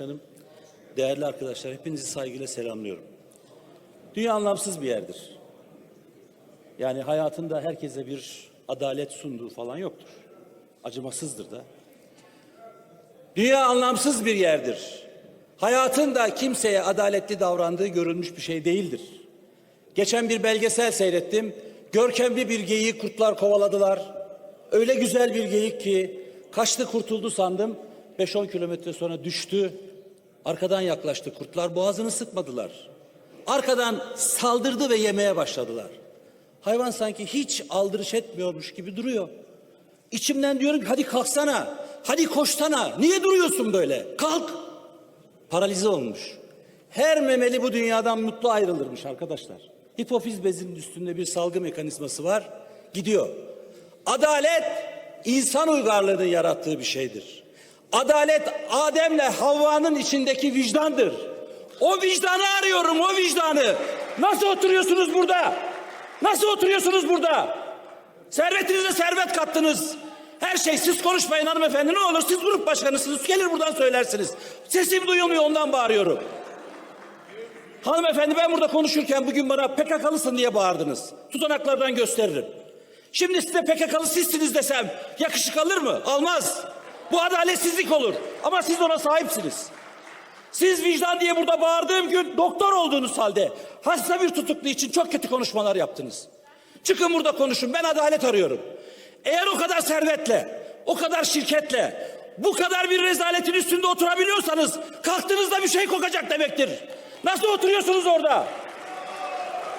Hanım, değerli arkadaşlar hepinizi saygıyla selamlıyorum. Dünya anlamsız bir yerdir. Yani hayatında herkese bir adalet sunduğu falan yoktur. Acımasızdır da. Dünya anlamsız bir yerdir. Hayatında kimseye adaletli davrandığı görülmüş bir şey değildir. Geçen bir belgesel seyrettim. Görkemli bir geyiği kurtlar kovaladılar. Öyle güzel bir geyik ki kaçtı kurtuldu sandım. 5-10 kilometre sonra düştü. Arkadan yaklaştı kurtlar. Boğazını sıkmadılar. Arkadan saldırdı ve yemeye başladılar. Hayvan sanki hiç aldırış etmiyormuş gibi duruyor. İçimden diyorum ki hadi kalksana. Hadi koşsana. Niye duruyorsun böyle? Kalk. Paralize olmuş. Her memeli bu dünyadan mutlu ayrılırmış arkadaşlar. Hipofiz bezinin üstünde bir salgı mekanizması var. Gidiyor. Adalet insan uygarlığının yarattığı bir şeydir. Adalet Adem'le Havva'nın içindeki vicdandır. O vicdanı arıyorum, o vicdanı. Nasıl oturuyorsunuz burada? Nasıl oturuyorsunuz burada? Servetinize servet kattınız. Her şey siz konuşmayın hanımefendi ne olur siz grup başkanısınız gelir buradan söylersiniz. Sesim duyulmuyor ondan bağırıyorum. Hanımefendi ben burada konuşurken bugün bana PKK'lısın diye bağırdınız. Tutanaklardan gösteririm. Şimdi size PKK'lı sizsiniz desem yakışık alır mı? Almaz. Bu adaletsizlik olur. Ama siz ona sahipsiniz. Siz vicdan diye burada bağırdığım gün doktor olduğunuz halde hasta bir tutuklu için çok kötü konuşmalar yaptınız. Çıkın burada konuşun. Ben adalet arıyorum. Eğer o kadar servetle, o kadar şirketle, bu kadar bir rezaletin üstünde oturabiliyorsanız kalktığınızda bir şey kokacak demektir. Nasıl oturuyorsunuz orada?